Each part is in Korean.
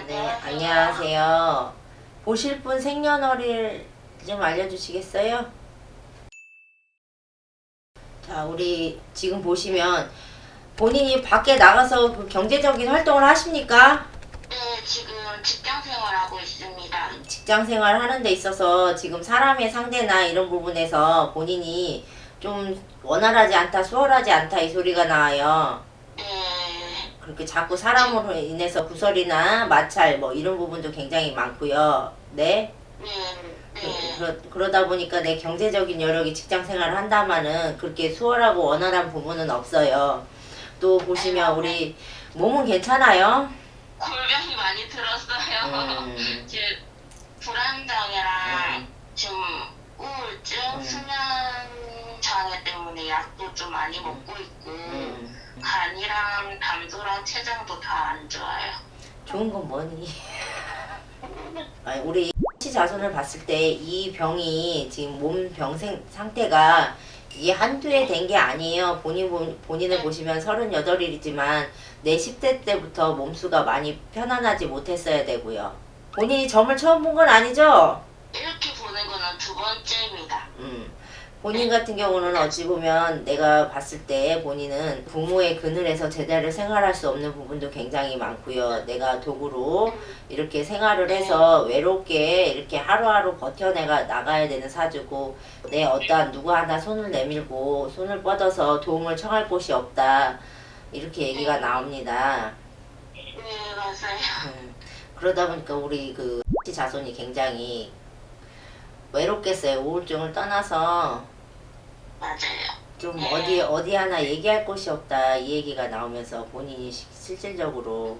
안녕하세요. 보실 분 생년월일 좀 알려주시겠어요? 자, 우리 지금 보시면 본인이 밖에 나가서 그 경제적인 활동을 하십니까? 네, 지금 직장 생활하고 있습니다. 직장 생활 하는 데 있어서 지금 사람의 상대나 이런 부분에서 본인이 좀 원활하지 않다, 수월하지 않다 이 소리가 나와요. 네, 그렇게 자꾸 사람으로 인해서 구설이나 마찰 뭐 이런 부분도 굉장히 많고요. 네. 네, 그, 네, 그러, 그러 다 보니까 내 경제적인 여력이 직장 생활을 한다마는 그렇게 수월하고 원활한 부분은 없어요. 또 보시면 우리 몸은 괜찮아요? 골병이 많이 들었어요. 음. 불안장애랑 음. 지금 우울증, 음. 약도 좀 많이 먹고 있고 음. 간이랑 담도랑 췌장도 다 안 좋아요. 좋은 건 뭐니? 아니, 우리 치 자손을 봤을 때 이 병이 지금 몸 병생 상태가 이게 한두 해 된 게 아니에요. 본인 본- 본인을 보시면 38일이지만 내 10대 때부터 몸수가 많이 편안하지 못했어야 되고요. 본인이 점을 처음 본 건 아니죠? 이렇게 보는 거는 두 번째입니다. 음. 본인 같은 경우는 어찌 보면 내가 봤을 때 본인은 부모의 그늘에서 제대로 생활할 수 없는 부분도 굉장히 많고요. 내가 도구로 이렇게 생활을 해서 외롭게 이렇게 하루하루 버텨내가 나가야 되는 사주고 내 어떠한 누구 하나 손을 내밀고 손을 뻗어서 도움을 청할 곳이 없다. 이렇게 얘기가 나옵니다. 네, 맞아요. 음, 그러다 보니까 우리 그 자손이 굉장히 외롭겠어요. 우울증을 떠나서 맞아요. 좀 어디 어디 하나 얘기할 곳이 없다 이 얘기가 나오면서 본인이 시- 실질적으로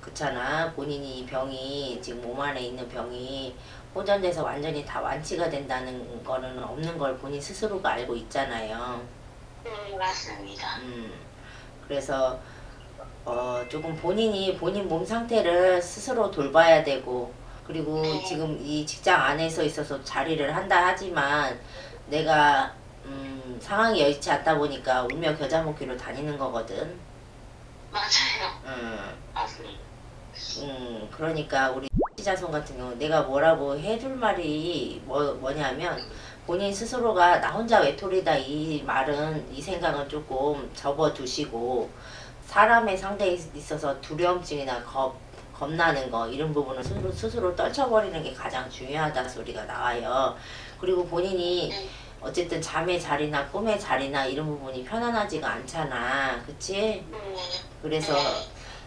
그렇잖아 본인이 이 병이 지금 몸 안에 있는 병이 호전돼서 완전히 다 완치가 된다는 거는 없는 걸 본인 스스로가 알고 있잖아요. 네, 맞습니다. 음 그래서 어 조금 본인이 본인 몸 상태를 스스로 돌봐야 되고 그리고 지금 이 직장 안에서 있어서 자리를 한다 하지만 내가 음, 상황이 여의치 않다 보니까 울며 겨자 먹기로 다니는 거거든. 맞아요. 음, 맞습니다. 음, 그러니까 우리 자손 같은 경우 내가 뭐라고 해줄 말이 뭐, 뭐냐면 본인 스스로가 나 혼자 외톨이다 이 말은 이 생각은 조금 접어두시고 사람의 상대에 있어서 두려움증이나 겁 겁나는 거 이런 부분을 스스로, 스스로 떨쳐버리는 게 가장 중요하다 소리가 나와요. 그리고 본인이 네, 어쨌든 잠의 자리나 꿈의 자리나 이런 부분이 편안하지가 않잖아. 그치? 네, 그래서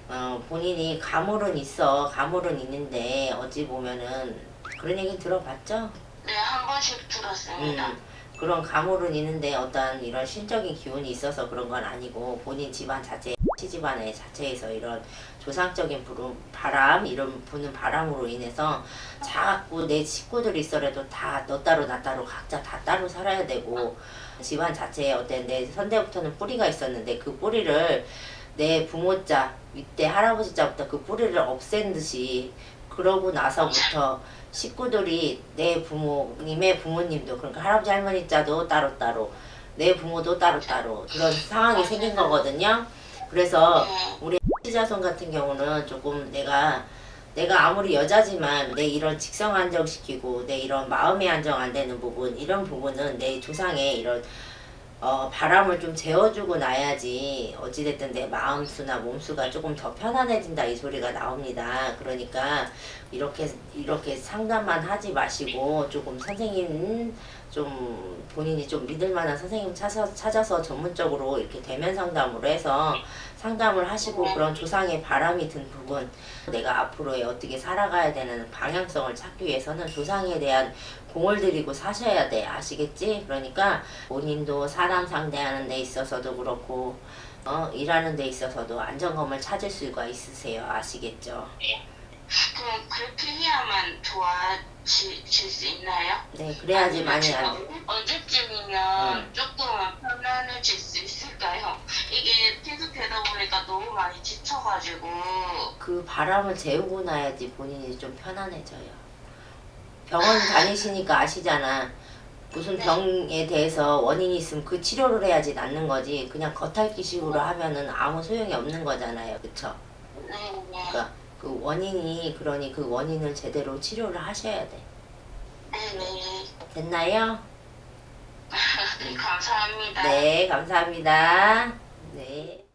어, 본인이 가물은 있어. 가물은 있는데 어찌 보면은 그런 얘기 들어봤죠? 네, 한 번씩 들었습니다. 음, 그런 가물은 있는데 어떤 이런 신적인 기운이 있어서 그런 건 아니고 본인 집안 자체 집안의 자체에서 이런 조상적인 부름, 바람 이런 부는 바람으로 인해서 자꾸 내 식구들이 있어라도 다 너 따로 나 따로 각자 다 따로 살아야 되고 집안 자체에 어떤 내 선대부터는 뿌리가 있었는데 그 뿌리를 내 부모자 윗대 할아버지 자부터 그 뿌리를 없앤 듯이 그러고 나서부터 식구들이 내 부모님의 부모님도 그러니까 할아버지 할머니 자도 따로따로 내 부모도 따로따로 그런 상황이 생긴 거거든요. 그래서 네, 우리 자손 같은 경우는 조금 내가 내가 아무리 여자지만 내 이런 직성 안정시키고 내 이런 마음의 안정 안 되는 부분 이런 부분은 내 조상의 이런 어, 바람을 좀 재워주고 나야지 어찌됐든 내 마음수나 몸수가 조금 더 편안해진다 이 소리가 나옵니다. 그러니까 이렇게 이렇게 상담만 하지 마시고 조금 선생님 좀 본인이 좀 믿을 만한 선생님 찾아, 찾아서 전문적으로 이렇게 대면 상담으로 해서 상담을 하시고 그런 조상의 바람이 든 부분 내가 앞으로의 어떻게 살아가야 되는 방향성을 찾기 위해서는 조상에 대한 공을 들이고 사셔야 돼 아시겠지? 그러니까 본인도 사람 상대하는 데 있어서도 그렇고 어, 일하는 데 있어서도 안정감을 찾을 수가 있으세요 아시겠죠? 그럼 그렇게 해야만 좋아질 수 있나요? 네 그래야지 많이 안 아니면 언제쯤이면 음. 조금은 편안해질 수 있을까요? 이게 계속 되다 보니까 너무 많이 지쳐가지고 그 바람을 재우고 나야지 본인이 좀 편안해져요. 병원 다니시니까 아시잖아. 무슨 병에 대해서 원인이 있으면 그 치료를 해야지 낫는 거지. 그냥 겉핥기식으로 하면은 아무 소용이 없는 거잖아요. 그쵸? 네, 네. 그러니까 그 원인이 그러니 그 원인을 제대로 치료를 하셔야 돼. 네네. 됐나요? 감사합니다. 네, 감사합니다. 네.